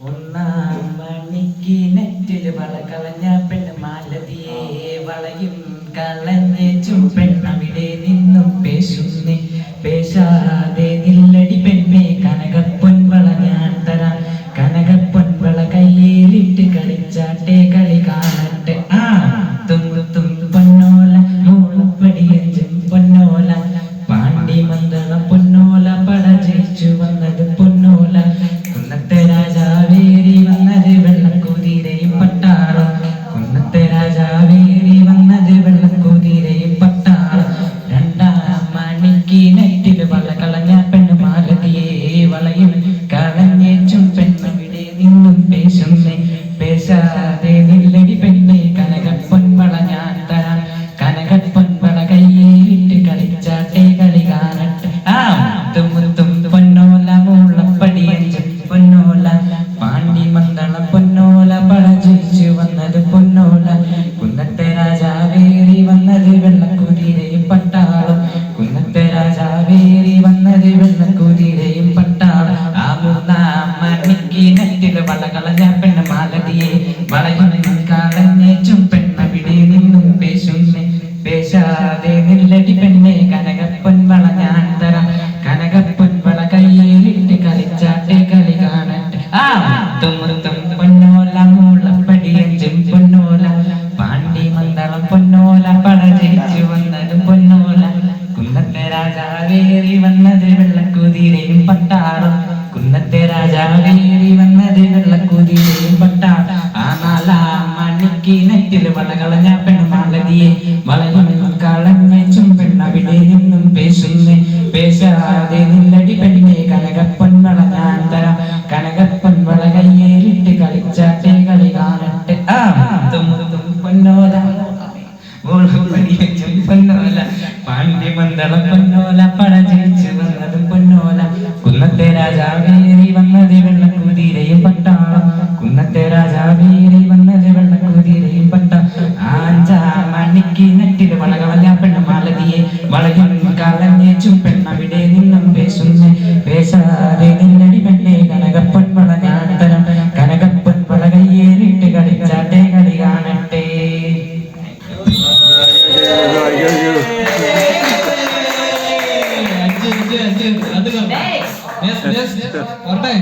ഒന്നാം മണിക്ക് നെറ്റിൽ വള കളഞ്ഞ മാലതിയെ വളയും കളഞ്ഞു പെണ്ണവിടെ നിന്നും പേശുന്നേ വളയും കളഞ്ഞേച്ചും പെണ്ണവിടെ നിന്നും പേശുന്നേ. പേശാതെ നില്ലടി പെണ്ണെ കനകപ്പൊൻവള ഞാൻ തരാം. കനകപ്പൊൻവള കയ്യിലിട്ട് കളിച്ചാട്ടെ കളി കാണട്ടെ. ആ മുത്തും മുത്തും പൊന്നോല മൂളപ്പടിയഞ്ചും പൊന്നോല. പാണ്ടി മന്ദളം പൊന്നോല പട ജയിച്ചു വന്നതും കുന്നത്തെ രാജാവേറി വന്നത് വെള്ളക്കുതിരയും പട്ടാളം. കുന്നത്തെ രാജാവേറി വന്നത് വെള്ളക്കുതിരയും പട്ടാളം. മണിക്ക് നെറ്റിൽ വള കളഞ്ഞ പെൺമാലതിയെ വളയും കളഞ്ഞേച്ചും പെണ്ണവിടെ നിന്നും പേശുന്നു പേശാതെ നില്ലടി പെണ്ണെ കനകപ്പൊൻവള ഞാൻ തരാം. കനകപ്പൊൻവള കയ്യേറിട്ട് കളിച്ചാട്ടെ കളി കാണട്ടെ. ആ പൊന്നോല. ഓൾപ്പടിയച്ചും പൊന്നോല. പണ ജയിച്ചു അഞ്ച് അഞ്ച് അഞ്ച് അത് കാണാം. Yes, yes. വരട്ടെ?